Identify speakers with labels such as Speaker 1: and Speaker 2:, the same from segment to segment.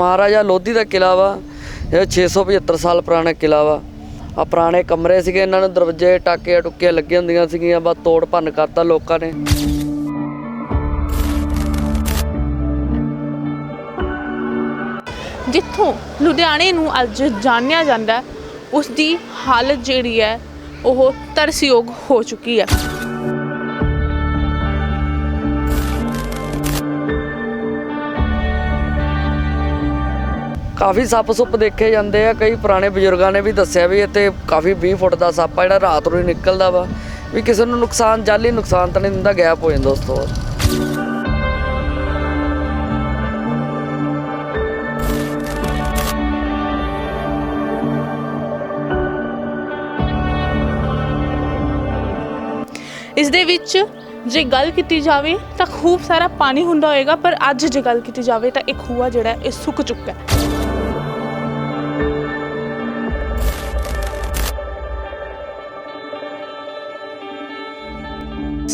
Speaker 1: ਮਹਾਰਾਜਾ ਲੋਧੀ ਦਾ ਕਿਲਾ ਵਾ ਇਹ 675 ਸਾਲ ਪੁਰਾਣਾ ਕਿਲਾ ਵਾ। ਆ ਪੁਰਾਣੇ ਕਮਰੇ ਸੀਗੇ ਇਹਨਾਂ ਨੂੰ ਦਰਵਾਜ਼ੇ ਟਾਕੇ ਟੁੱਕੇ ਲੱਗੇ ਹੁੰਦੀਆਂ ਸੀਗੀਆਂ ਬਸ ਤੋੜ ਭੰਨ ਕਰਤਾ ਲੋਕਾਂ ਨੇ।
Speaker 2: ਜਿੱਥੋਂ ਲੁਧਿਆਣੇ ਨੂੰ ਅੱਜ ਜਾਣਿਆ ਜਾਂਦਾ ਹੈ, ਉਸ ਦੀ ਹਾਲਤ ਜਿਹੜੀ ਹੈ ਉਹ ਤਰਸਯੋਗ ਹੋ ਚੁੱਕੀ ਹੈ।
Speaker 1: ਕਾਫੀ ਸੱਪ ਸੁੱਪ ਦੇਖੇ ਜਾਂਦੇ ਆ, ਕਈ ਪੁਰਾਣੇ ਬਜ਼ੁਰਗਾਂ ਨੇ ਵੀ ਦੱਸਿਆ ਵੀ ਇੱਥੇ ਕਾਫੀ 20 ਫੁੱਟ ਦਾ ਸੱਪ ਆ, ਜਿਹੜਾ ਰਾਤ ਨੂੰ ਹੀ ਨਿਕਲਦਾ ਵਾ। ਵੀ ਕਿਸੇ ਨੂੰ ਨੁਕਸਾਨ, ਜਾਲੀ ਨੁਕਸਾਨ ਤਾਂ ਨਹੀਂ ਦਿੰਦਾ ਗੈਪ ਹੋ ਜਾਂਦਾ ਉਸ ਤੋਂ ਬਾਅਦ।
Speaker 2: ਇਸ ਦੇ ਵਿੱਚ ਜੇ ਗੱਲ ਕੀਤੀ ਜਾਵੇ ਤਾਂ ਖੂਬ ਸਾਰਾ ਪਾਣੀ ਹੁੰਦਾ ਹੋਏਗਾ, ਪਰ ਅੱਜ ਜੇ ਗੱਲ ਕੀਤੀ ਜਾਵੇ ਤਾਂ ਇਹ ਖੂਆ ਜਿਹੜਾ ਇਹ ਸੁੱਕ ਚੁੱਕਾ ਹੈ।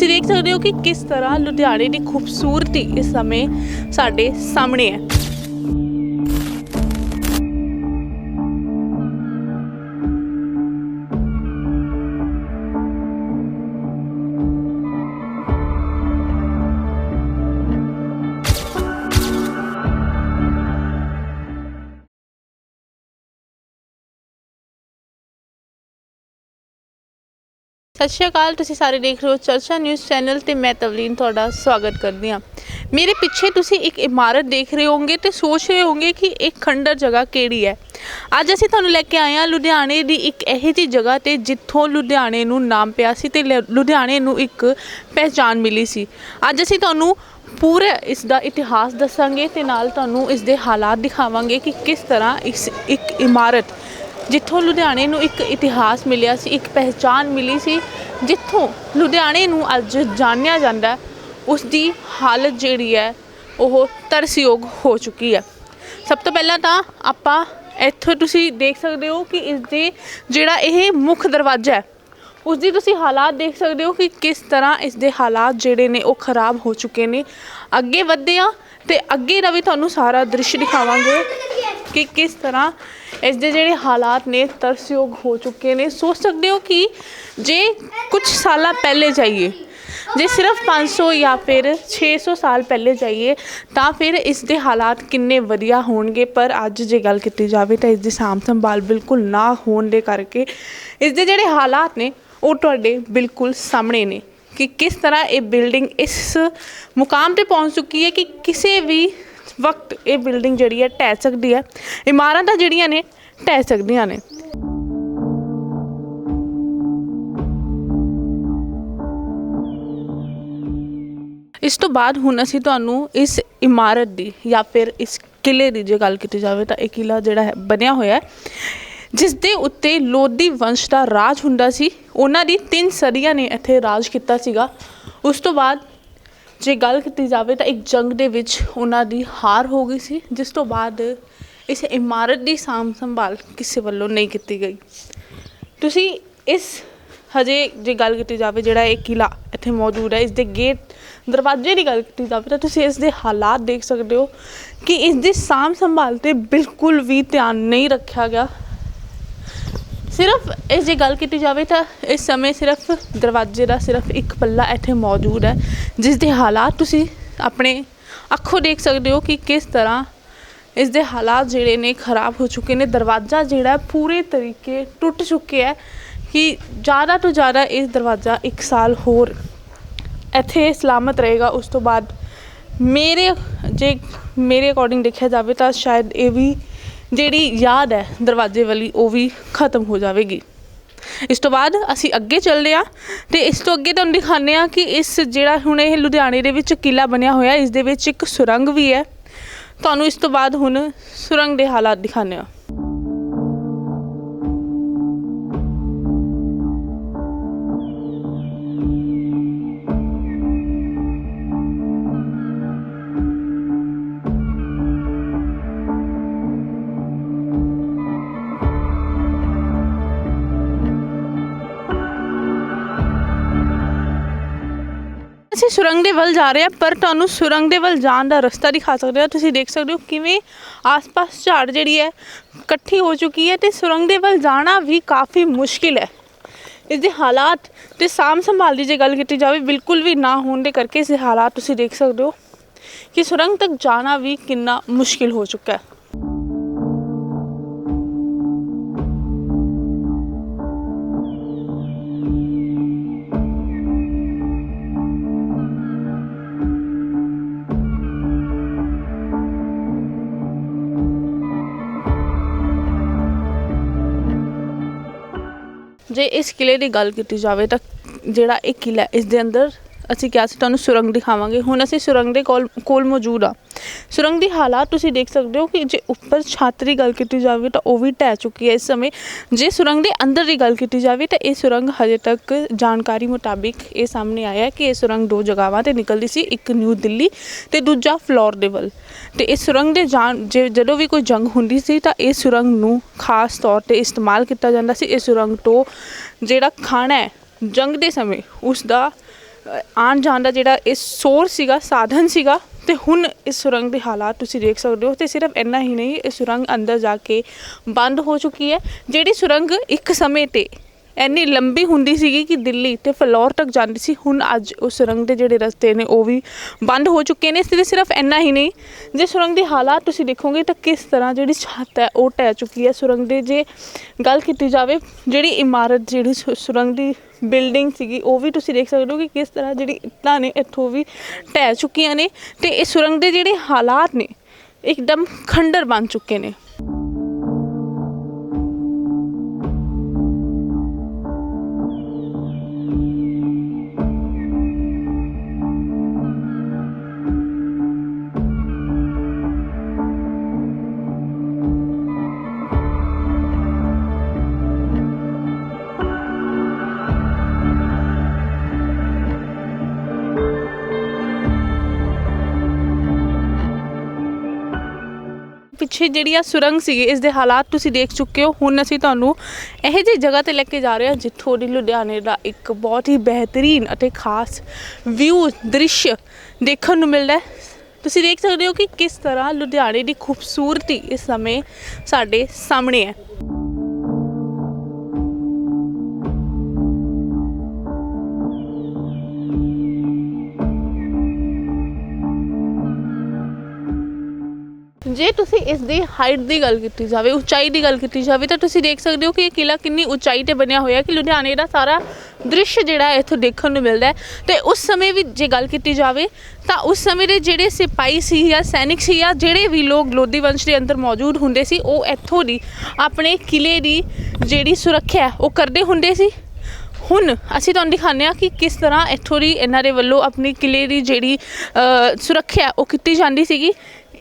Speaker 2: ਤੁਸੀਂ ਦੇਖ ਸਕਦੇ ਹੋ ਕਿ ਕਿਸ ਤਰ੍ਹਾਂ ਲੁਧਿਆਣੇ ਦੀ ਖੂਬਸੂਰਤੀ ਇਸ ਸਮੇਂ ਸਾਡੇ ਸਾਹਮਣੇ ਹੈ। ਸਤਿ ਸ਼੍ਰੀ ਅਕਾਲ, ਤੁਸੀਂ ਸਾਰੇ ਦੇਖ ਰਹੇ ਹੋ ਚਰਚਾ ਨਿਊਜ਼ ਚੈਨਲ ਤੇ ਮੈਂ ਤਵਲੀਨ ਤੁਹਾਡਾ ਸਵਾਗਤ ਕਰਦੀ ਹਾਂ। ਮੇਰੇ ਪਿੱਛੇ ਤੁਸੀਂ ਇੱਕ ਇਮਾਰਤ ਦੇਖ ਰਹੇ ਹੋਵੋਗੇ ਤੇ ਸੋਚ ਰਹੇ ਹੋਵੋਗੇ ਕਿ ਇਹ ਖੰਡਰ ਜਗ੍ਹਾ ਕਿਹੜੀ ਹੈ। ਅੱਜ ਅਸੀਂ ਤੁਹਾਨੂੰ ਲੈ ਕੇ ਆਏ ਹਾਂ ਲੁਧਿਆਣੇ ਦੀ ਇੱਕ ਇਹੋ ਜਿਹੀ ਜਗ੍ਹਾ ਤੇ ਜਿੱਥੋਂ ਲੁਧਿਆਣੇ ਨੂੰ ਨਾਮ ਪਿਆ ਸੀ ਤੇ ਲ- ਲੁਧਿਆਣੇ ਨੂੰ ਇੱਕ ਪਹਿਚਾਨ ਮਿਲੀ ਸੀ। ਅੱਜ ਅਸੀਂ ਤੁਹਾਨੂੰ ਪੂਰੇ ਇਸ ਦਾ ਇਤਿਹਾਸ ਦੱਸਾਂਗੇ ਤੇ ਨਾਲ ਤੁਹਾਨੂੰ ਇਸ ਦੇ ਹਾਲਾਤ ਦਿਖਾਵਾਂਗੇ ਕਿ ਕਿਸ ਤਰ੍ਹਾਂ ਇਸ ਇੱਕ ਇਮਾਰਤ ਜਿੱਥੋਂ ਲੁਧਿਆਣੇ ਨੂੰ ਇੱਕ ਇਤਿਹਾਸ ਮਿਲਿਆ ਸੀ ਇੱਕ ਪਹਿਚਾਨ ਮਿਲੀ ਸੀ ਜਿੱਥੋਂ ਲੁਧਿਆਣੇ ਨੂੰ ਅੱਜ ਜਾਣਿਆ ਜਾਂਦਾ ਹੈ, ਉਸ ਦੀ ਹਾਲਤ ਜਿਹੜੀ ਹੈ ਉਹ ਤਰਸਯੋਗ ਹੋ ਚੁੱਕੀ ਹੈ। ਸਭ ਤੋਂ ਪਹਿਲਾਂ ਤਾਂ ਆਪਾਂ ਇੱਥੋਂ ਤੁਸੀਂ ਦੇਖ ਸਕਦੇ ਹੋ ਕਿ ਇਸ ਦੇ ਜਿਹੜਾ ਇਹ ਮੁੱਖ ਦਰਵਾਜ਼ਾ ਹੈ ਉਸ ਦੀ ਤੁਸੀਂ ਹਾਲਾਤ ਦੇਖ ਸਕਦੇ ਹੋ ਕਿ ਕਿਸ ਤਰ੍ਹਾਂ ਇਸ ਦੇ ਹਾਲਾਤ ਜਿਹੜੇ ਨੇ ਉਹ ਖਰਾਬ ਹੋ ਚੁੱਕੇ ਨੇ। ਅੱਗੇ ਵਧਦੇ ਆ ਤੇ ਅੱਗੇ ਦਾ ਵੀ ਤੁਹਾਨੂੰ ਸਾਰਾ ਦ੍ਰਿਸ਼ ਦਿਖਾਵਾਂਗੇ ਕਿ ਕਿਸ ਤਰ੍ਹਾਂ ਇਸ ਦੇ ਜਿਹੜੇ ਹਾਲਾਤ ਨੇ ਤਰਸਯੋਗ ਹੋ ਚੁੱਕੇ ਨੇ। ਸੋਚ ਸਕਦੇ ਹੋ ਕਿ ਜੇ ਕੁਝ ਸਾਲਾਂ ਪਹਿਲੇ ਜਾਈਏ, ਜੇ ਸਿਰਫ 500 ਜਾਂ ਫਿਰ 600 ਸਾਲ ਪਹਿਲੇ ਜਾਈਏ, ਤਾਂ ਫਿਰ ਇਸ ਦੇ ਹਾਲਾਤ ਕਿੰਨੇ ਵਧੀਆ ਹੋਣਗੇ। ਪਰ ਅੱਜ ਜੇ ਗੱਲ ਕੀਤੀ ਜਾਵੇ ਤਾਂ ਇਸ ਦੀ ਸਾਂਭ ਸੰਭਾਲ ਬਿਲਕੁਲ ਨਾ ਹੋਣ ਦੇ ਕਰਕੇ ਇਸ ਦੇ ਜਿਹੜੇ ਹਾਲਾਤ ਨੇ, ਉਹ ਤੁਹਾਡੇ ਬਿਲਕੁਲ ਸਾਹਮਣੇ ਨੇ। ਕਿ ਕਿਸ ਤਰ੍ਹਾਂ ਇਹ ਬਿਲਡਿੰਗ ਇਸ ਮੁਕਾਮ ਤੇ ਪਹੁੰਚ ਚੁੱਕੀ ਹੈ ਕਿ ਕਿਸੇ ਵੀ ਵਕਤ ਇਹ ਬਿਲਡਿੰਗ ਜਿਹੜੀ ਹੈ ਢਹਿ ਸਕਦੀ ਹੈ। ਇਮਾਰਤਾਂ ਜਿਹੜੀਆਂ ਨੇ ਢਹਿ ਸਕਦੀਆਂ ਨੇ। ਇਸ ਤੋਂ ਬਾਅਦ ਹੁਣ ਅਸੀਂ ਤੁਹਾਨੂੰ ਇਸ ਇਮਾਰਤ ਦੀ ਜਾਂ ਫਿਰ ਇਸ ਕਿਲੇ ਦੀ ਜੇ ਗੱਲ ਕੀਤੀ ਜਾਵੇ ਤਾਂ ਇਹ ਕਿਲਾ ਜਿਹੜਾ ਹੈ, ਬਣਿਆ ਹੋਇਆ ਹੈ। ਜਿਸ ਦੇ ਉੱਤੇ ਲੋਧੀ ਵੰਸ਼ ਦਾ ਰਾਜ ਹੁੰਦਾ ਸੀ, ਉਹਨਾਂ ਦੀ ਤਿੰਨ ਸਦੀਆਂ ਨੇ ਇੱਥੇ ਰਾਜ ਕੀਤਾ ਸੀਗਾ। ਉਸ ਤੋਂ ਬਾਅਦ ਜੇ ਗੱਲ ਕੀਤੀ ਜਾਵੇ ਤਾਂ ਇੱਕ ਜੰਗ ਦੇ ਵਿੱਚ ਉਹਨਾਂ ਦੀ ਹਾਰ ਹੋ ਗਈ ਸੀ, ਜਿਸ ਤੋਂ ਬਾਅਦ ਇਸ ਇਮਾਰਤ ਦੀ ਸਾਂਭ ਸੰਭਾਲ ਕਿਸੇ ਵੱਲੋਂ ਨਹੀਂ ਕੀਤੀ ਗਈ। ਤੁਸੀਂ ਇਸ ਹਜੇ ਜੇ ਗੱਲ ਕੀਤੀ ਜਾਵੇ, ਜਿਹੜਾ ਇਹ ਕਿਲਾ ਇੱਥੇ ਮੌਜੂਦ ਹੈ, ਇਸ ਦੇ ਗੇਟ, ਦਰਵਾਜ਼ੇ ਦੀ ਗੱਲ ਕੀਤੀ ਜਾਵੇ ਤਾਂ ਤੁਸੀਂ ਇਸ ਦੇ ਹਾਲਾਤ ਦੇਖ ਸਕਦੇ ਹੋ ਕਿ ਇਸ ਦੀ ਸਾਂਭ ਸੰਭਾਲ ਤੇ ਬਿਲਕੁਲ ਵੀ ਧਿਆਨ ਨਹੀਂ ਰੱਖਿਆ ਗਿਆ। ਸਿਰਫ ਇਸ ਦੀ ਗੱਲ ਕੀਤੀ ਜਾਵੇ ਤਾਂ ਇਸ ਸਮੇਂ ਸਿਰਫ ਦਰਵਾਜ਼ੇ ਦਾ ਸਿਰਫ ਇੱਕ ਪੱਲਾ ਇੱਥੇ ਮੌਜੂਦ ਹੈ, ਜਿਸ ਦੇ ਹਾਲਾਤ ਤੁਸੀਂ ਆਪਣੇ ਅੱਖੋਂ ਦੇਖ ਸਕਦੇ ਹੋ ਕਿ ਕਿਸ ਤਰ੍ਹਾਂ ਇਸ ਦੇ ਹਾਲਾਤ ਜਿਹੜੇ ਨੇ ਖਰਾਬ ਹੋ ਚੁੱਕੇ ਨੇ। ਦਰਵਾਜ਼ਾ ਜਿਹੜਾ ਪੂਰੇ ਤਰੀਕੇ ਟੁੱਟ ਚੁੱਕਿਆ ਹੈ ਕਿ ਜ਼ਿਆਦਾ ਤੋਂ ਜ਼ਿਆਦਾ ਇਸ ਦਰਵਾਜ਼ਾ ਇੱਕ ਸਾਲ ਹੋਰ ਇੱਥੇ ਸਲਾਮਤ ਰਹੇਗਾ। ਉਸ ਤੋਂ ਬਾਅਦ ਮੇਰੇ ਜੇ ਮੇਰੇ ਅਕੋਰਡਿੰਗ ਦੇਖਿਆ ਜਾਵੇ ਤਾਂ ਸ਼ਾਇਦ ਇਹ ਵੀ ਜਿਹੜੀ ਯਾਦ ਹੈ ਦਰਵਾਜ਼ੇ ਵਾਲੀ, ਉਹ ਵੀ ਖਤਮ ਹੋ ਜਾਵੇਗੀ। ਇਸ ਤੋਂ ਬਾਅਦ ਅਸੀਂ ਅੱਗੇ ਚੱਲਦੇ ਹਾਂ ਤੇ ਇਸ ਤੋਂ ਅੱਗੇ ਤੁਹਾਨੂੰ ਦਿਖਾਉਂਦੇ ਹਾਂ ਕਿ ਇਸ ਜਿਹੜਾ ਹੁਣ ਇਹ ਲੁਧਿਆਣੇ ਦੇ ਵਿੱਚ ਕਿਲਾ ਬਣਿਆ ਹੋਇਆ, ਇਸ ਦੇ ਵਿੱਚ ਇੱਕ ਸੁਰੰਗ ਵੀ ਹੈ। ਤੁਹਾਨੂੰ ਇਸ ਤੋਂ ਬਾਅਦ ਹੁਣ ਸੁਰੰਗ ਦੇ ਹਾਲਾਤ ਦਿਖਾਉਂਦੇ ਹਾਂ। ਅਸੀਂ ਸੁਰੰਗ ਦੇ ਵੱਲ ਜਾ ਰਹੇ ਹਾਂ ਪਰ ਤੁਹਾਨੂੰ ਸੁਰੰਗ ਦੇ ਵੱਲ ਜਾਣ ਦਾ ਰਸਤਾ ਦਿਖਾ ਸਕਦੇ ਹਾਂ ਤੁਸੀਂ ਦੇਖ ਸਕਦੇ ਹੋ ਕਿਵੇਂ ਆਸ-ਪਾਸ ਝਾੜ ਜਿਹੜੀ ਹੈ, ਇਕੱਠੀ ਹੋ ਚੁੱਕੀ ਹੈ ਤੇ ਸੁਰੰਗ ਦੇ ਵੱਲ ਜਾਣਾ ਵੀ ਕਾਫੀ ਮੁਸ਼ਕਿਲ ਹੈ। ਇਸ ਦੇ ਹਾਲਾਤ ਤੇ ਸਾਮ ਸੰਭਾਲ ਦੀ ਜੇ ਗੱਲ ਕੀਤੀ ਜਾਵੇ, ਬਿਲਕੁਲ ਵੀ ਨਾ ਹੋਣ ਦੇ ਕਰਕੇ ਇਸ ਦੇ ਹਾਲਾਤ ਤੁਸੀਂ ਦੇਖ ਸਕਦੇ ਹੋ ਕਿ ਸੁਰੰਗ ਤੱਕ ਜਾਣਾ ਵੀ ਕਿੰਨਾ ਮੁਸ਼ਕਿਲ ਹੋ ਚੁੱਕਾ ਹੈ। ਜੇ ਇਸ ਕਿਲ੍ਹੇ ਦੀ ਗੱਲ ਕੀਤੀ ਜਾਵੇ ਤਾਂ ਜਿਹੜਾ ਇਹ ਕਿਲ੍ਹਾ ਇਸ ਦੇ ਅੰਦਰ ਅਸੀਂ ਕਿਹਾ ਸੀ, ਤੁਹਾਨੂੰ ਸੁਰੰਗ ਦਿਖਾਵਾਂਗੇ। ਹੁਣ ਅਸੀਂ ਸੁਰੰਗ ਦੇ ਕੋਲ ਕੋਲ ਮੌਜੂਦ ਆ। ਸੁਰੰਗ ਦੀ ਹਾਲਾਤ ਤੁਸੀਂ ਦੇਖ ਸਕਦੇ ਹੋ ਕਿ ਜੇ ਉੱਪਰ ਛੱਤ ਦੀ ਗੱਲ ਕੀਤੀ ਜਾਵੇ ਤਾਂ ਉਹ ਵੀ ਢਹਿ ਚੁੱਕੀ ਹੈ ਇਸ ਸਮੇਂ। ਜੇ ਸੁਰੰਗ ਦੇ ਅੰਦਰ ਦੀ ਗੱਲ ਕੀਤੀ ਜਾਵੇ ਤਾਂ ਇਹ ਸੁਰੰਗ ਹਜੇ ਤੱਕ ਜਾਣਕਾਰੀ ਮੁਤਾਬਿਕ ਇਹ ਸਾਹਮਣੇ ਆਇਆ ਹੈ ਕਿ ਇਹ ਸੁਰੰਗ ਦੋ ਜਗ੍ਹਾਵਾਂ ਤੇ ਨਿਕਲਦੀ ਸੀ, ਇੱਕ ਨਿਊ ਦਿੱਲੀ ਤੇ ਦੂਜਾ ਫਲੋਰ ਦੇ ਵੱਲ। ਤੇ ਇਸ ਸੁਰੰਗ ਦੇ ਜਾਣ ਜੇ ਜਦੋਂ ਵੀ ਕੋਈ ਜੰਗ ਹੁੰਦੀ ਸੀ ਤਾਂ ਇਹ ਸੁਰੰਗ ਨੂੰ ਖਾਸ ਤੌਰ ਤੇ ਇਸਤੇਮਾਲ ਕੀਤਾ ਜਾਂਦਾ ਸੀ। ਇਹ ਸੁਰੰਗ ਤੋਂ ਜਿਹੜਾ ਖਾਣਾ ਹੈ ਜੰਗ ਦੇ ਸਮੇਂ, ਉਸ ਦਾ ਆਉਣ ਜਾਣ ਦਾ ਜਿਹੜਾ ਇਹ ਸੋਰਸ ਸੀਗਾ, ਸਾਧਨ ਸੀਗਾ, ਤੇ ਹੁਣ ਇਸ ਸੁਰੰਗ ਦੇ ਹਾਲਾਤ ਤੁਸੀਂ ਦੇਖ ਸਕਦੇ ਹੋ, ਤੇ ਸਿਰਫ ਇੰਨਾ ਹੀ ਨਹੀਂ, ਇਹ ਸੁਰੰਗ ਅੰਦਰ ਜਾ ਕੇ ਬੰਦ ਹੋ ਚੁੱਕੀ ਹੈ, ਜਿਹੜੀ ਸੁਰੰਗ ਇੱਕ ਸਮੇਂ ਤੇ ਇੰਨੀ ਲੰਬੀ ਹੁੰਦੀ ਸੀਗੀ ਕਿ ਦਿੱਲੀ ਤੇ ਫਲੋਰ ਤੱਕ ਜਾਂਦੀ ਸੀ। ਹੁਣ ਅੱਜ ਉਹ ਸੁਰੰਗ ਦੇ ਜਿਹੜੇ ਰਸਤੇ ਨੇ, ਉਹ ਵੀ ਬੰਦ ਹੋ ਚੁੱਕੇ ਨੇ। ਤੇ ਸਿਰਫ ਇੰਨਾ ਹੀ ਨਹੀਂ, ਜੇ ਸੁਰੰਗ ਦੇ ਹਾਲਾਤ ਤੁਸੀਂ ਦੇਖੋਗੇ ਤਾਂ ਕਿਸ ਤਰ੍ਹਾਂ ਜਿਹੜੀ ਛੱਤ ਹੈ, ਉਹ ਟਹਿ ਚੁੱਕੀ ਹੈ। ਸੁਰੰਗ ਦੇ ਜੇ ਗੱਲ ਕੀਤੀ ਜਾਵੇ, ਜਿਹੜੀ ਇਮਾਰਤ, ਜਿਹੜੀ ਸੁਰੰਗ ਦੀ ਬਿਲਡਿੰਗ ਸੀਗੀ, ਉਹ ਵੀ ਤੁਸੀਂ ਦੇਖ ਸਕਦੇ ਹੋ ਕਿ ਕਿਸ ਤਰ੍ਹਾਂ ਜਿਹੜੀ ਇੱਟਾਂ ਨੇ, ਇੱਥੋਂ ਵੀ ਢਹਿ ਚੁੱਕੀਆਂ ਨੇ ਤੇ ਇਹ ਸੁਰੰਗ ਦੇ ਜਿਹੜੇ ਹਾਲਾਤ ਨੇ, ਇੱਕਦਮ ਖੰਡਰ ਬਣ ਚੁੱਕੇ ਨੇ। ਪਿੱਛੇ ਜਿਹੜੀ ਆ ਸੁਰੰਗ ਸੀਗੀ, ਇਸ ਦੇ ਹਾਲਾਤ ਤੁਸੀਂ ਦੇਖ ਚੁੱਕੇ ਹੋ। ਹੁਣ ਅਸੀਂ ਤੁਹਾਨੂੰ ਇਹੋ ਜਿਹੀ ਜਗ੍ਹਾ ਤੇ ਲੈ ਕੇ ਜਾ ਰਹੇ ਹਾਂ, ਜਿੱਥੋਂ ਦੀ ਲੁਧਿਆਣੇ ਦਾ ਇੱਕ ਬਹੁਤ ਹੀ ਬਿਹਤਰੀਨ ਅਤੇ ਖਾਸ ਵਿਊ ਦ੍ਰਿਸ਼ ਦੇਖਣ ਨੂੰ ਮਿਲਦਾ ਹੈ। ਤੁਸੀਂ ਦੇਖ ਸਕਦੇ ਹੋ ਕਿ ਕਿਸ ਤਰ੍ਹਾਂ ਲੁਧਿਆਣੇ ਦੀ ਖੂਬਸੂਰਤੀ ਇਸ ਸਮੇਂ ਸਾਡੇ ਸਾਹਮਣੇ ਹੈ। ਜੇ ਤੁਸੀਂ ਇਸ ਦੀ ਹਾਈਟ ਦੀ ਗੱਲ ਕੀਤੀ ਜਾਵੇ, ਉਚਾਈ ਦੀ ਗੱਲ ਕੀਤੀ ਜਾਵੇ, ਤਾਂ ਤੁਸੀਂ ਦੇਖ ਸਕਦੇ ਹੋ ਕਿ ਇਹ ਕਿਲਾ ਕਿੰਨੀ ਉਚਾਈ ਤੇ ਬਣਿਆ ਹੋਇਆ ਕਿ ਲੁਧਿਆਣੇ ਦਾ ਸਾਰਾ ਦ੍ਰਿਸ਼ ਜਿਹੜਾ ਇੱਥੋਂ ਦੇਖਣ ਨੂੰ ਮਿਲਦਾ ਹੈ। ਤੇ ਉਸ ਸਮੇਂ ਵੀ ਜੇ ਗੱਲ ਕੀਤੀ ਜਾਵੇ, ਤਾਂ ਉਸ ਸਮੇਂ ਦੇ ਜਿਹੜੇ ਸਿਪਾਹੀ ਸੀ ਜਾਂ ਸੈਨਿਕ ਸੀ ਜਾਂ ਜਿਹੜੇ ਵੀ ਲੋਕ ਲੋਧੀ ਵੰਸ਼ ਦੇ ਅੰਦਰ ਮੌਜੂਦ ਹੁੰਦੇ ਸੀ, ਉਹ ਇੱਥੋਂ ਦੀ ਆਪਣੇ ਕਿਲੇ ਦੀ ਜਿਹੜੀ ਸੁਰੱਖਿਆ ਉਹ ਕਰਦੇ ਹੁੰਦੇ ਸੀ। ਹੁਣ ਅਸੀਂ ਤੁਹਾਨੂੰ ਦਿਖਾਉਂਦੇ ਹਾਂ ਕਿ ਕਿਸ ਤਰ੍ਹਾਂ ਇੱਥੋਂ ਦੀ ਇਹਨਾਂ ਦੇ ਵੱਲੋਂ ਆਪਣੀ ਕਿਲੇ ਦੀ ਜਿਹੜੀ ਸੁਰੱਖਿਆ ਉਹ ਕੀਤੀ ਜਾਂਦੀ ਸੀਗੀ।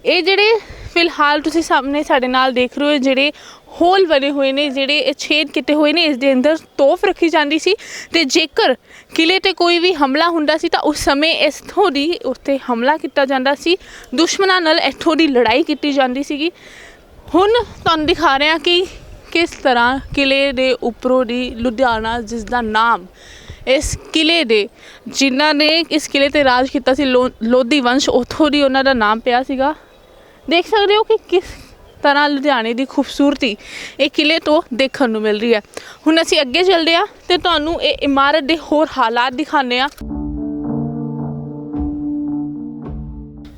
Speaker 2: ਇਹ ਜਿਹੜੇ ਫਿਲਹਾਲ ਤੁਸੀਂ ਸਾਹਮਣੇ ਸਾਡੇ ਨਾਲ ਦੇਖ ਰਹੇ ਹੋ ਜਿਹੜੇ ਹੋਲ ਬਣੇ ਹੋਏ ਨੇ, ਜਿਹੜੇ ਇਹ ਛੇਦ ਕੀਤੇ ਹੋਏ ਨੇ, ਇਸ ਦੇ ਅੰਦਰ ਤੋਫ ਰੱਖੀ ਜਾਂਦੀ ਸੀ ਤੇ ਜੇਕਰ ਕਿਲੇ ਤੇ ਕੋਈ ਵੀ ਹਮਲਾ ਹੁੰਦਾ ਸੀ ਤਾਂ ਉਸ ਸਮੇਂ ਇੱਥੋਂ ਦੀ ਉੱਤੇ ਹਮਲਾ ਕੀਤਾ ਜਾਂਦਾ ਸੀ। ਦੁਸ਼ਮਣਾਂ ਨਾਲ ਇੱਥੋਂ ਦੀ ਲੜਾਈ ਕੀਤੀ ਜਾਂਦੀ ਸੀਗੀ। ਹੁਣ ਤੁਹਾਨੂੰ ਦਿਖਾ ਰਹੇ ਹਾਂ ਕਿ ਕਿਸ ਤਰ੍ਹਾਂ ਕਿਲੇ ਦੇ ਉੱਪਰੋਂ ਦੀ ਲੁਧਿਆਣਾ, ਜਿਸ ਦਾ ਨਾਮ ਇਸ ਕਿਲੇ ਦੇ, ਜਿਨ੍ਹਾਂ ਨੇ ਇਸ ਕਿਲੇ ਤੇ ਰਾਜ ਕੀਤਾ ਸੀ, ਲੋ- ਲੋਧੀ ਵੰਸ਼, ਉੱਥੋਂ ਦੀ ਉਹਨਾਂ ਦਾ ਨਾਮ ਪਿਆ ਸੀਗਾ। ਦੇਖ ਸਕਦੇ ਹੋ ਕਿ ਕਿਸ ਤਰ੍ਹਾਂ ਲੁਧਿਆਣੇ ਦੀ ਖੂਬਸੂਰਤੀ ਇਹ ਕਿਲੇ ਤੋਂ ਦੇਖਣ ਨੂੰ ਮਿਲ ਰਹੀ ਹੈ। ਹੁਣ ਅਸੀਂ ਅੱਗੇ ਚੱਲਦੇ ਹਾਂ ਤੇ ਤੁਹਾਨੂੰ ਇਹ ਇਮਾਰਤ ਦੇ ਹੋਰ ਹਾਲਾਤ ਦਿਖਾਉਂਦੇ ਹਾਂ।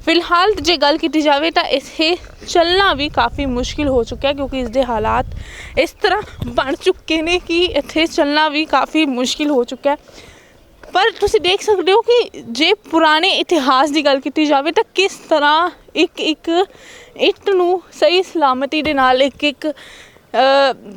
Speaker 2: ਫਿਲਹਾਲ ਜੇ ਗੱਲ ਕੀਤੀ ਜਾਵੇ ਤਾਂ ਇਹ ਚੱਲਣਾ ਵੀ ਕਾਫੀ ਮੁਸ਼ਕਿਲ ਹੋ ਚੁੱਕਿਆ ਕਿਉਂਕਿ ਇਸ ਦੇ ਹਾਲਾਤ ਇਸ ਤਰ੍ਹਾਂ ਬਣ ਚੁੱਕੇ ਨੇ ਕਿ ਇੱਥੇ ਚੱਲਣਾ ਵੀ ਕਾਫੀ ਮੁਸ਼ਕਿਲ ਹੋ ਚੁੱਕਾ ਪਰ ਤੁਸੀਂ ਦੇਖ ਸਕਦੇ ਹੋ ਕਿ ਜੇ ਪੁਰਾਣੇ ਇਤਿਹਾਸ ਦੀ ਗੱਲ ਕੀਤੀ ਜਾਵੇ ਤਾਂ ਕਿਸ ਤਰ੍ਹਾਂ ਇੱਕ ਇੱਕ ਇੱਟ ਨੂੰ ਸਹੀ ਸਲਾਮਤੀ ਦੇ ਨਾਲ ਇੱਕ ਇੱਕ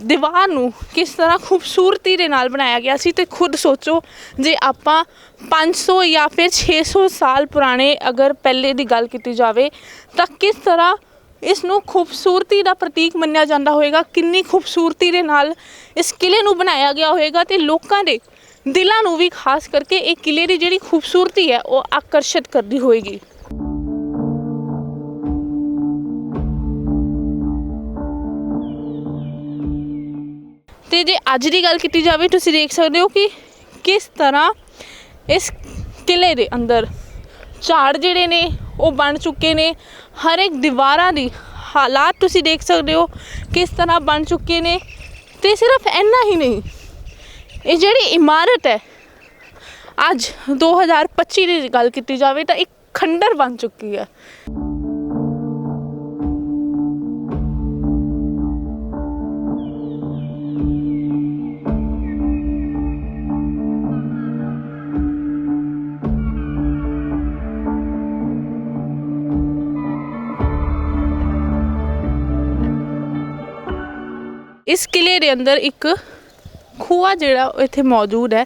Speaker 2: ਦੀਵਾਰ ਨੂੰ ਕਿਸ ਤਰ੍ਹਾਂ ਖੂਬਸੂਰਤੀ ਦੇ ਨਾਲ ਬਣਾਇਆ ਗਿਆ ਸੀ ਤੇ ਖੁਦ ਸੋਚੋ ਜੇ ਆਪਾਂ 500 ਜਾਂ ਫਿਰ 600 ਸਾਲ ਪੁਰਾਣੇ ਅਗਰ ਪਹਿਲੇ ਦੀ ਗੱਲ ਕੀਤੀ ਜਾਵੇ ਤਾਂ ਕਿਸ ਤਰ੍ਹਾਂ ਇਸ ਨੂੰ ਖੂਬਸੂਰਤੀ ਦਾ ਪ੍ਰਤੀਕ ਮੰਨਿਆ ਜਾਂਦਾ ਹੋਵੇਗਾ ਕਿੰਨੀ ਖੂਬਸੂਰਤੀ ਦੇ ਨਾਲ ਇਸ ਕਿਲੇ ਨੂੰ ਬਣਾਇਆ ਗਿਆ ਹੋਵੇਗਾ ਤੇ ਲੋਕਾਂ ਦੇ ਦਿਲਾਂ ਨੂੰ ਵੀ ਖਾਸ ਕਰਕੇ ਇਹ ਕਿਲੇ ਦੀ ਜਿਹੜੀ ਖੂਬਸੂਰਤੀ ਹੈ ਉਹ ਆਕਰਸ਼ਿਤ ਕਰਦੀ ਹੋਏਗੀ। ਤੇ ਜੇ ਅੱਜ ਦੀ ਗੱਲ ਕੀਤੀ ਜਾਵੇ, ਤੁਸੀਂ ਦੇਖ ਸਕਦੇ ਹੋ ਕਿ ਕਿਸ ਤਰ੍ਹਾਂ ਇਸ ਕਿਲੇ ਦੇ ਅੰਦਰ ਝਾੜ ਜਿਹੜੇ ਨੇ, ਉਹ ਬਣ ਚੁੱਕੇ ਨੇ। ਹਰ ਇੱਕ ਦੀਵਾਰਾਂ ਦੀ ਹਾਲਾਤ ਤੁਸੀਂ ਦੇਖ ਸਕਦੇ ਹੋ ਕਿਸ ਤਰ੍ਹਾਂ ਬਣ ਚੁੱਕੇ ਨੇ। ਤੇ ਸਿਰਫ ਇੰਨਾ ਹੀ ਨਹੀਂ, ਇਹ ਜਿਹੜੀ ਇਮਾਰਤ ਹੈ, ਅੱਜ 2025 ਦੀ ਗੱਲ ਕੀਤੀ ਜਾਵੇ ਤਾਂ ਇੱਕ ਖੰਡਰ ਬਣ ਚੁੱਕੀ ਹੈ। ਇਸ ਕਿਲੇ ਦੇ ਅੰਦਰ ਇੱਕ ਖੂਆ ਜਿਹੜਾ ਉਹ ਇੱਥੇ ਮੌਜੂਦ ਹੈ।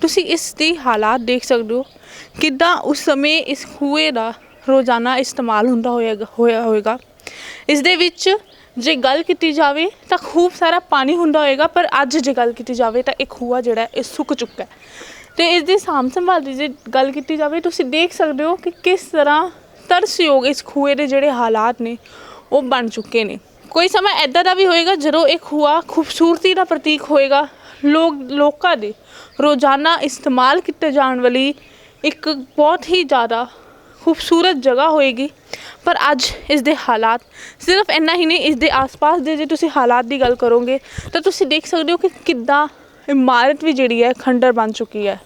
Speaker 2: ਤੁਸੀਂ ਇਸ ਦੀ ਹਾਲਾਤ ਦੇਖ ਸਕਦੇ ਹੋ। ਕਿੱਦਾਂ ਉਸ ਸਮੇਂ ਇਸ ਖੂਏ ਦਾ ਰੋਜ਼ਾਨਾ ਇਸਤੇਮਾਲ ਹੁੰਦਾ ਹੋਏਗਾ ਹੋਇਆ ਹੋਏਗਾ। ਇਸ ਦੇ ਵਿੱਚ ਜੇ ਗੱਲ ਕੀਤੀ ਜਾਵੇ ਤਾਂ ਖੂਬ ਸਾਰਾ ਪਾਣੀ ਹੁੰਦਾ ਹੋਏਗਾ, ਪਰ ਅੱਜ ਜੇ ਗੱਲ ਕੀਤੀ ਜਾਵੇ ਤਾਂ ਇਹ ਖੂਆ ਜਿਹੜਾ, ਇਹ ਸੁੱਕ ਚੁੱਕਾ ਹੈ। ਤੇ ਇਸ ਦੀ ਸਾਂਭ ਸੰਭਾਲ ਦੀ ਜੇ ਗੱਲ ਕੀਤੀ ਜਾਵੇ, ਤੁਸੀਂ ਦੇਖ ਸਕਦੇ ਹੋ ਕਿ ਕਿਸ ਤਰ੍ਹਾਂ ਤਰਸਯੋਗ ਇਸ ਖੂਏ ਦੇ ਜਿਹੜੇ ਹਾਲਾਤ ਨੇ, ਉਹ ਬਣ ਚੁੱਕੇ ਨੇ। ਕੋਈ ਸਮਾਂ ਐਦਾਂ ਦਾ ਵੀ ਹੋਏਗਾ ਜਦੋਂ ਇਹ ਖੂਆ ਖੂਬਸੂਰਤੀ ਦਾ ਪ੍ਰਤੀਕ ਹੋਏਗਾ। ਲੋਕ, ਲੋਕਾਂ ਦੇ ਰੋਜ਼ਾਨਾ ਇਸਤੇਮਾਲ ਕੀਤੇ ਜਾਣ ਵਾਲੀ ਇੱਕ ਬਹੁਤ ਹੀ ਜ਼ਿਆਦਾ ਖੂਬਸੂਰਤ ਜਗ੍ਹਾ ਹੋਏਗੀ। ਪਰ ਅੱਜ ਇਸ ਦੇ ਹਾਲਾਤ ਸਿਰਫ ਇੰਨਾ ਹੀ ਨਹੀਂ, ਇਸ ਦੇ ਆਸ-ਪਾਸ ਦੇ ਜੇ ਤੁਸੀਂ ਹਾਲਾਤ ਦੀ ਗੱਲ ਕਰੋਗੇ ਤਾਂ ਤੁਸੀਂ ਦੇਖ ਸਕਦੇ ਹੋ ਕਿ ਕਿੱਦਾਂ ਇਮਾਰਤ ਵੀ ਜਿਹੜੀ ਹੈ ਖੰਡਰ ਬਣ ਚੁੱਕੀ ਹੈ।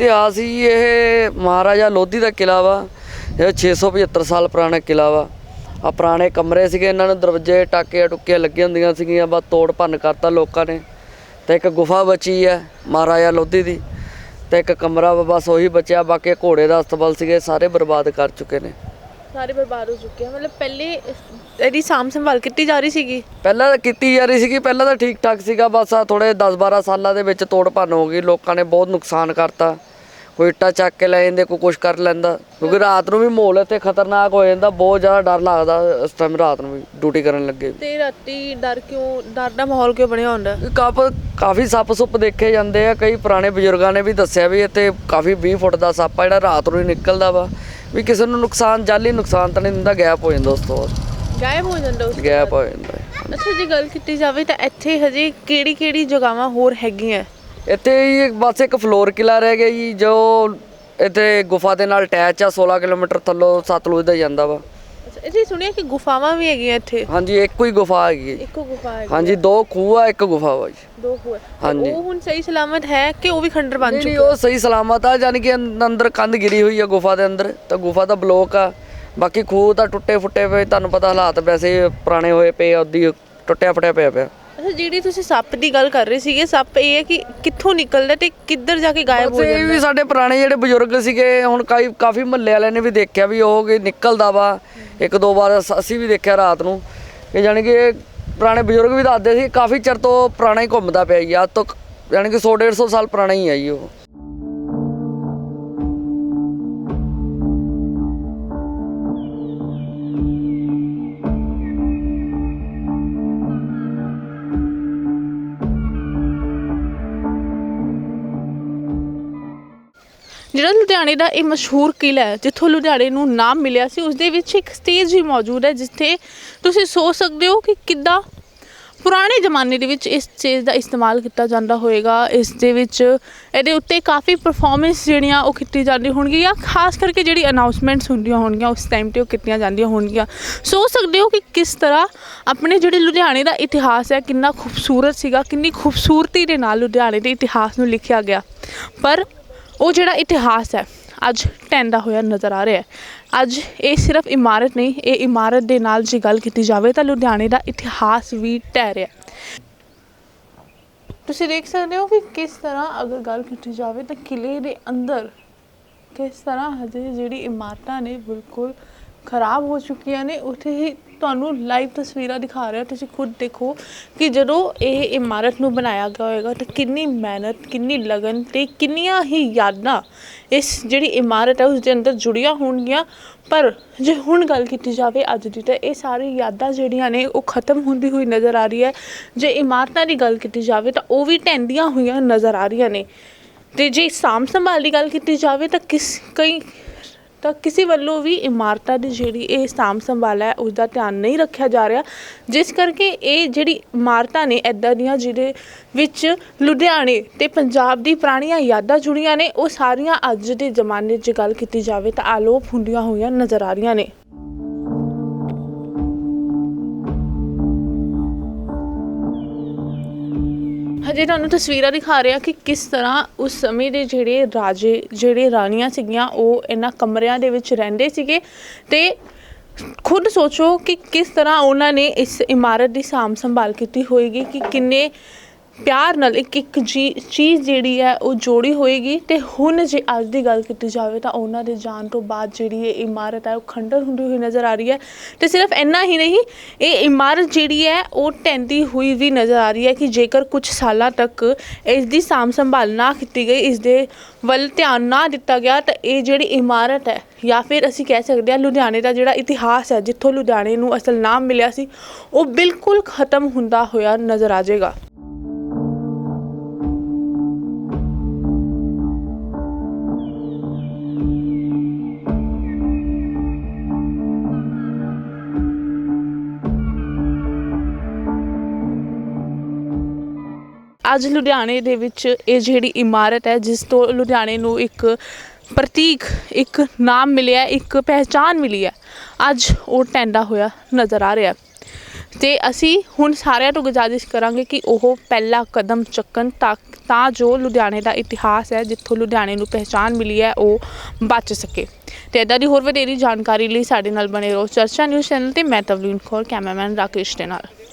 Speaker 1: ਇਤਿਹਾਸ ਹੀ ਇਹ ਮਹਾਰਾਜਾ ਲੋਧੀ ਦਾ ਕਿਲਾ ਵਾ ਇਹ 675 ਸਾਲ ਪੁਰਾਣਾ ਕਿਲਾ ਵਾ। ਆ ਪੁਰਾਣੇ ਕਮਰੇ ਸੀਗੇ ਇਹਨਾਂ ਨੂੰ ਦਰਵਾਜ਼ੇ ਟਾਕੇ ਟੁੱਕੇ ਲੱਗੀਆਂ ਹੁੰਦੀਆਂ ਸੀਗੀਆਂ ਬਸ ਤੋੜ ਭੰਨ ਕਰਤਾ ਲੋਕਾਂ ਨੇ। ਤੇ ਇੱਕ ਗੁਫਾ ਬਚੀ ਹੈ ਮਹਾਰਾਜਾ ਲੋਧੀ ਦੀ ਤੇ ਇੱਕ ਕਮਰਾ ਵਾ ਬਸ ਉਹੀ ਬਚਿਆ ਬਾਕੀ ਘੋੜੇ ਦਾ ਅਸਤਬਲ ਸੀਗੇ ਸਾਰੇ ਬਰਬਾਦ ਕਰ ਚੁੱਕੇ ਨੇ।
Speaker 2: ਸਾਰੇ ਬਰਬਾਦ ਹੋ ਚੁੱਕੇ ਆ ਮਤਲਬ ਪਹਿਲੇ ਇਹਦੀ ਸਾਂਭ ਸੰਭਾਲ ਕੀਤੀ ਜਾ ਰਹੀ ਸੀਗੀ?
Speaker 1: ਪਹਿਲਾਂ ਤਾਂ ਕੀਤੀ ਜਾ ਰਹੀ ਸੀਗੀ ਪਹਿਲਾਂ ਤਾਂ ਠੀਕ ਠਾਕ ਸੀਗਾ ਬਸ ਆ ਥੋੜੇ 10-12 ਸਾਲਾਂ ਦੇ ਵਿੱਚ ਤੋੜ ਭੰਨ ਹੋ ਗਈ ਲੋਕਾਂ ਨੇ ਬਹੁਤ ਨੁਕਸਾਨ ਕਰਤਾ। ਕੋਈ ਇੱਟਾਂ ਚੱਕ ਕੇ ਲੈ ਜਾਂਦੇ ਕੋਈ ਕੁਛ ਕਰ ਲੈਂਦਾ। ਕਿਉਂਕਿ ਰਾਤ ਨੂੰ ਵੀ ਮਾਹੌਲ ਇੱਥੇ ਖਤਰਨਾਕ ਹੋ ਜਾਂਦਾ ਬਹੁਤ ਜ਼ਿਆਦਾ ਡਰ ਲੱਗਦਾ ਇਸ ਟਾਈਮ ਰਾਤ ਨੂੰ ਵੀ ਡਿਊਟੀ ਕਰਨ ਲੱਗੇ
Speaker 2: ਤੇ ਰਾਤੀ ਡਰ ਕਿਉਂ ਡਰ ਦਾ ਮਾਹੌਲ ਕਿਉਂ ਬਣਿਆ ਹੁੰਦਾ?
Speaker 1: ਕਾਫ ਕਾਫੀ ਸੱਪ ਸੁੱਪ ਦੇਖੇ ਜਾਂਦੇ ਆ ਕਈ ਪੁਰਾਣੇ ਬਜ਼ੁਰਗਾਂ ਨੇ ਵੀ ਦੱਸਿਆ ਵੀ ਇੱਥੇ ਕਾਫੀ 20 ਫੁੱਟ ਦਾ ਸੱਪ ਆ ਜਿਹੜਾ ਰਾਤ ਨੂੰ ਹੀ ਨਿਕਲਦਾ ਵਾ। ਵੀ ਕਿਸੇ ਨੂੰ ਨੁਕਸਾਨ ਜਾਲੀ ਨੁਕਸਾਨ ਤਾਂ ਨਹੀਂ ਦਿੰਦਾ ਗੈਪ ਹੋ ਜਾਂਦਾ ਉਸ ਤੋਂ ਬਾਅਦ।
Speaker 2: ਗਾਇਬ ਹੋ ਜਾਂਦਾ ਉਸ ਬਾਅਦ।
Speaker 1: ਹੋ ਜਾਂਦਾ।
Speaker 2: ਅੱਛਾ ਜੇ ਗੱਲ ਕੀਤੀ ਜਾਵੇ ਤਾਂ ਇੱਥੇ ਹਜੇ ਕਿਹੜੀ ਕਿਹੜੀ ਜਗ੍ਹਾਵਾਂ ਹੋਰ ਹੈਗੀਆਂ?
Speaker 1: ਇੱਥੇ ਹੀ ਬਸ ਇੱਕ ਫਲੋਰ ਕਿਲਾ ਰਹਿ ਗਿਆ ਜੀ ਜੋ ਇੱਥੇ ਗੁਫਾ ਦੇ ਨਾਲ ਅਟੈਚ ਆ 16 ਕਿਲੋਮੀਟਰ ਥੱਲੋਂ ਸਤਲੁਜ ਦਾ ਜਾਂਦਾ ਵਾ।
Speaker 2: ਅੱਛਾ ਇੱਥੇ ਸੁਣਿਆ ਕਿ ਗੁਫਾਵਾਂ ਵੀ ਹੈਗੀਆਂ ਇੱਥੇ?
Speaker 1: ਹਾਂਜੀ ਇੱਕੋ ਹੀ ਗੁਫਾ ਹੈਗੀ ਹੈ
Speaker 2: ਇੱਕੋ ਗੁਫਾ ਹੈ
Speaker 1: ਹਾਂਜੀ ਦੋ ਖੂਹ ਆ ਇੱਕ ਗੁਫਾ ਵਾ ਜੀ।
Speaker 2: ਦੋ ਹੋਏ
Speaker 1: ਹਾਂਜੀ।
Speaker 2: ਉਹ ਹੁਣ ਸਹੀ ਸਲਾਮਤ ਹੈ ਕਿ ਉਹ ਵੀ ਖੰਡਰ ਬਣ
Speaker 1: ਨਹੀਂ ਨਹੀਂ
Speaker 2: ਚੁੱਕੇ
Speaker 1: ਉਹ ਸਹੀ ਸਲਾਮਤ ਆ ਯਾਨੀ ਕਿ ਅੰਦ- ਅੰਦਰ ਕੰਧ ਗਿਰੀ ਹੋਈ ਆ ਗੁਫਾ ਦੇ ਅੰਦਰ ਤਾਂ ਗੁਫਾ ਦਾ ਬਲੋਕ ਆ। ਬਾਕੀ ਖੂਹ ਤਾਂ ਟੁੱਟੇ ਫੁੱਟੇ ਪਏ ਤੁਹਾਨੂੰ ਪਤਾ ਹਾਲਾਤ ਵੈਸੇ ਪੁਰਾਣੇ ਹੋਏ ਪਏ ਆ ਉਦੀ ਟੁੱਟਿਆ ਫਟਿਆ ਪਿਆ ਪਿਆ।
Speaker 2: ਅੱਛਾ ਜਿਹੜੀ ਤੁਸੀਂ ਸੱਪ ਦੀ ਗੱਲ ਕਰ ਰਹੇ ਸੀਗੇ ਸੱਪ ਇਹ ਹੈ ਕਿ ਕਿੱਥੋਂ ਨਿਕਲਦਾ ਤੇ ਕਿੱਧਰ ਜਾ ਕੇ ਗਾਇਬ ਹੋ
Speaker 1: ਬਸ ਇਹ
Speaker 2: ਜਾਂਦਾ?
Speaker 1: ਵੀ ਸਾਡੇ ਪੁਰਾਣੇ ਜਿਹੜੇ ਬਜ਼ੁਰਗ ਸੀਗੇ ਹੁਣ ਕਾਈ ਕਾਫੀ ਮਹੱਲੇ ਵਾਲਿਆਂ ਨੇ ਵੀ ਦੇਖਿਆ ਵੀ ਉਹ ਕਿ ਨਿਕਲਦਾ ਵਾ। ਇੱਕ ਦੋ ਵਾਰ ਅਸ- ਵੀ ਦੇਖਿਆ ਰਾਤ ਨੂੰ ਕਿ ਜਾਣੀ ਕਿ ਪੁਰਾਣੇ ਬਜ਼ੁਰਗ ਵੀ ਦੱਸਦੇ ਸੀ ਕਾਫੀ ਚਿਰ ਤੋਂ ਪੁਰਾਣਾ ਹੀ ਘੁੰਮਦਾ ਪਿਆ ਜੀ ਅੱਜ ਤੋਂ ਜਾਣੀ ਕਿ 100 150 ਸਾਲ ਪੁਰਾਣਾ ਹੀ ਆ ਜੀ ਉਹ।
Speaker 2: ਜਿਹੜਾ ਲੁਧਿਆਣੇ ਦਾ ਇਹ ਮਸ਼ਹੂਰ ਕਿਲਾ ਹੈ, ਜਿੱਥੋਂ ਲੁਧਿਆਣੇ ਨੂੰ ਨਾਮ ਮਿਲਿਆ ਸੀ ਉਸ ਦੇ ਵਿੱਚ ਇੱਕ ਸਟੇਜ ਵੀ ਮੌਜੂਦ ਹੈ, ਜਿੱਥੇ ਤੁਸੀਂ ਸੋਚ ਸਕਦੇ ਹੋ ਕਿ ਕਿੱਦਾਂ ਪੁਰਾਣੇ ਜ਼ਮਾਨੇ ਦੇ ਵਿੱਚ ਇਸ ਚੀਜ਼ ਦਾ ਇਸਤੇਮਾਲ ਕੀਤਾ ਜਾਂਦਾ ਹੋਵੇਗਾ ਇਸ ਦੇ ਵਿੱਚ ਇਹਦੇ ਉੱਤੇ ਕਾਫੀ ਪਰਫਾਰਮੈਂਸ ਜਿਹੜੀਆਂ ਉਹ ਕੀਤੀ ਜਾਂਦੀ ਹੋਣਗੀਆਂ ਖਾਸ ਕਰਕੇ ਜਿਹੜੀ ਅਨਾਉਂਸਮੈਂਟਸ ਹੁੰਦੀਆਂ ਹੋਣਗੀਆਂ, ਉਸ ਟਾਈਮ ਤੇ ਉਹ ਕੀਤੀਆਂ ਜਾਂਦੀਆਂ ਹੋਣਗੀਆਂ। ਸੋਚ ਸਕਦੇ ਹੋ ਕਿ ਕਿਸ ਤਰ੍ਹਾਂ ਆਪਣੇ ਜਿਹੜੇ ਲੁਧਿਆਣੇ ਦਾ ਇਤਿਹਾਸ ਹੈ, ਕਿੰਨਾ ਖੂਬਸੂਰਤ ਸੀਗਾ, ਕਿੰਨੀ ਖੂਬਸੂਰਤੀ ਦੇ ਨਾਲ ਲੁਧਿਆਣੇ ਦੇ ਇਤਿਹਾਸ ਨੂੰ ਲਿਖਿਆ ਗਿਆ। ਪਰ ਉਹ ਜਿਹੜਾ ਇਤਿਹਾਸ ਹੈ, ਅੱਜ ਢਹਿੰਦਾ ਹੋਇਆ ਨਜ਼ਰ ਆ ਰਿਹਾ ਹੈ। ਅੱਜ ਇਹ ਸਿਰਫ ਇਮਾਰਤ ਨਹੀਂ, ਇਹ ਇਮਾਰਤ ਦੇ ਨਾਲ ਜੇ ਗੱਲ ਕੀਤੀ ਜਾਵੇ ਤਾਂ ਲੁਧਿਆਣੇ ਦਾ ਇਤਿਹਾਸ ਵੀ ਟਹਿ ਰਿਹਾ ਤੁਸੀਂ ਦੇਖ ਸਕਦੇ ਹੋ ਕਿ ਕਿਸ ਤਰ੍ਹਾਂ ਅਗਰ ਗੱਲ ਕੀਤੀ ਜਾਵੇ ਤਾਂ ਕਿਲੇ ਦੇ ਅੰਦਰ ਕਿਸ ਤਰ੍ਹਾਂ ਹਜੇ ਜਿਹੜੀ ਇਮਾਰਤਾਂ ਨੇ ਬਿਲਕੁਲ ਖਰਾਬ ਹੋ ਚੁੱਕੀਆਂ ਨੇ, ਉੱਥੇ ਹੀ ਤੁਹਾਨੂੰ ਲਾਈਵ ਤਸਵੀਰਾਂ ਦਿਖਾ ਰਿਹਾ, ਤੁਸੀਂ ਖੁਦ ਦੇਖੋ ਕਿ ਜਦੋਂ ਇਹ ਇਮਾਰਤ ਨੂੰ ਬਣਾਇਆ ਗਿਆ ਹੋਵੇਗਾ ਤਾਂ ਕਿੰਨੀ ਮਿਹਨਤ, ਕਿੰਨੀ ਲਗਨ ਤੇ ਕਿੰਨੀਆਂ ਹੀ ਯਾਦਾਂ ਇਸ ਜਿਹੜੀ ਇਮਾਰਤ ਹੈ ਉਸ ਦੇ ਅੰਦਰ ਜੁੜੀਆਂ ਹੋਣਗੀਆਂ। ਪਰ ਜੇ ਹੁਣ ਗੱਲ ਕੀਤੀ ਜਾਵੇ ਅੱਜ ਦੀ, ਤਾਂ ਇਹ ਸਾਰੀ ਯਾਦਾਂ ਜਿਹੜੀਆਂ ਨੇ, ਉਹ ਖਤਮ ਹੁੰਦੀ ਹੋਈ ਨਜ਼ਰ ਆ ਰਹੀ ਹੈ। ਜੇ ਇਮਾਰਤਾਂ ਦੀ ਗੱਲ ਕੀਤੀ ਜਾਵੇ ਤਾਂ ਉਹ ਵੀ ਢਹਿੰਦੀਆਂ ਹੋਈਆਂ ਨਜ਼ਰ ਆ ਰਹੀਆਂ ਨੇ। ਤੇ ਜੇ ਸਾਂਭ ਸੰਭਾਲ ਦੀ ਗੱਲ ਕੀਤੀ ਜਾਵੇ ਤਾਂ ਕਿਸ ਕਈ ਤਾਂ ਕਿਸੇ ਵੱਲੋਂ ਵੀ ਇਮਾਰਤਾਂ ਦੀ ਜਿਹੜੀ ਇਹ ਸਾਂਭ ਸੰਭਾਲ ਹੈ ਉਸ ਦਾ ਧਿਆਨ ਨਹੀਂ ਰੱਖਿਆ ਜਾ ਰਿਹਾ। ਜਿਸ ਕਰਕੇ ਇਹ ਜਿਹੜੀ ਇਮਾਰਤਾਂ ਨੇ ਇੱਦਾਂ ਦੀਆਂ ਜਿਹਦੇ ਵਿੱਚ ਲੁਧਿਆਣੇ ਤੇ ਪੰਜਾਬ ਦੀ ਪੁਰਾਣੀਆਂ ਯਾਦਾਂ ਜੁੜੀਆਂ ਨੇ, ਉਹ ਸਾਰੀਆਂ ਅੱਜ ਦੇ ਜ਼ਮਾਨੇ 'ਚ ਗੱਲ ਕੀਤੀ ਜਾਵੇ ਤਾਂ ਆਲੋਪ ਹੁੰਦੀਆਂ ਹੋਈਆਂ ਨਜ਼ਰ ਆ ਰਹੀਆਂ ਨੇ। ਹਜੇ ਤੁਹਾਨੂੰ ਤਸਵੀਰਾਂ ਦਿਖਾ ਰਿਹਾ ਕਿ ਕਿਸ ਤਰ੍ਹਾਂ ਉਸ ਸਮੇਂ ਦੇ ਜਿਹੜੇ ਰਾਜੇ, ਜਿਹੜੇ ਰਾਣੀਆਂ ਸੀਗੀਆਂ, ਉਹ ਇਹਨਾਂ ਕਮਰਿਆਂ ਦੇ ਵਿੱਚ ਰਹਿੰਦੇ ਸੀਗੇ। ਤੇ ਖੁਦ ਸੋਚੋ ਕਿ ਕਿਸ ਤਰ੍ਹਾਂ ਉਹਨਾਂ ਨੇ ਇਸ ਇਮਾਰਤ ਦੀ ਸਾਂਭ ਸੰਭਾਲ ਕੀਤੀ ਹੋਏਗੀ ਕਿ ਕਿੰਨੇ ਪਿਆਰ ਨਾਲ ਇੱਕ ਇੱਕ ਜੀ ਚੀਜ਼ ਜਿਹੜੀ ਹੈ ਉਹ ਜੋੜੀ ਹੋਏਗੀ ਤੇ ਹੁਣ ਜੇ ਅੱਜ ਦੀ ਗੱਲ ਕੀਤੀ ਜਾਵੇ ਤਾਂ ਉਹਨਾਂ ਦੇ ਜਾਣ ਤੋਂ ਬਾਅਦ ਜਿਹੜੀ ਇਹ ਇਮਾਰਤ ਹੈ ਉਹ ਖੰਡਰ ਹੁੰਦੀ ਹੋਈ ਨਜ਼ਰ ਆ ਰਹੀ ਹੈ ਤੇ ਸਿਰਫ ਇੰਨਾ ਹੀ ਨਹੀਂ, ਇਹ ਇਮਾਰਤ ਜਿਹੜੀ ਹੈ ਉਹ ਟੈਂਦੀ ਹੋਈ ਵੀ ਨਜ਼ਰ ਆ ਰਹੀ ਹੈ ਕਿ ਜੇਕਰ ਕੁਝ ਸਾਲਾਂ ਤੱਕ ਇਸ ਦੀ ਸਾਂਭ ਸੰਭਾਲ ਨਾ ਕੀਤੀ ਗਈ, ਇਸ ਦੇ ਵੱਲ ਧਿਆਨ ਨਾ ਦਿੱਤਾ ਗਿਆ ਤਾਂ ਇਹ ਜਿਹੜੀ ਇਮਾਰਤ ਹੈ ਜਾਂ ਫਿਰ ਅਸੀਂ ਕਹਿ ਸਕਦੇ ਹਾਂ ਲੁਧਿਆਣੇ ਦਾ ਜਿਹੜਾ ਇਤਿਹਾਸ ਹੈ, ਜਿੱਥੋਂ ਲੁਧਿਆਣੇ ਨੂੰ ਅਸਲ ਨਾਮ ਮਿਲਿਆ ਸੀ, ਉਹ ਬਿਲਕੁਲ ਖਤਮ ਹੁੰਦਾ ਹੋਇਆ ਨਜ਼ਰ ਆ ਜਾਏਗਾ। ਅੱਜ ਲੁਧਿਆਣੇ ਦੇ ਵਿੱਚ ਇਹ ਜਿਹੜੀ ਇਮਾਰਤ ਹੈ, ਜਿਸ ਤੋਂ ਲੁਧਿਆਣੇ ਨੂੰ ਇੱਕ ਪ੍ਰਤੀਕ, ਇੱਕ ਨਾਮ ਮਿਲਿਆ, ਇੱਕ ਪਹਿਚਾਨ ਮਿਲੀ ਹੈ, ਅੱਜ ਉਹ ਟੈਂਡਾ ਹੋਇਆ ਨਜ਼ਰ ਆ ਰਿਹਾ ਤੇ ਅਸੀਂ ਹੁਣ ਸਾਰਿਆਂ ਤੋਂ ਗੁਜ਼ਾਰਿਸ਼ ਕਰਾਂਗੇ ਕਿ ਉਹ ਪਹਿਲਾ ਕਦਮ ਚੱਕਣ ਤਾਂ ਤਾਂ ਜੋ ਲੁਧਿਆਣੇ ਦਾ ਇਤਿਹਾਸ ਹੈ, ਜਿੱਥੋਂ ਲੁਧਿਆਣੇ ਨੂੰ ਪਹਿਚਾਨ ਮਿਲੀ ਹੈ, ਉਹ ਬਚ ਸਕੇ। ਤੇ ਇਦਾਂ ਦੀ ਹੋਰ ਵਧੇਰੀ ਜਾਣਕਾਰੀ ਲਈ ਸਾਡੇ ਨਾਲ ਬਣੇ ਰਹੋ। ਚਰਚਾ ਨਿਊਜ਼ ਚੈਨਲ ਤੇ ਮੈਂ ਤਵਲੀਨ ਖੋਰ ਕੈਮਰਾਮੈਨ ਰਾਕੇਸ਼ ਦੇ ਨਾਲ।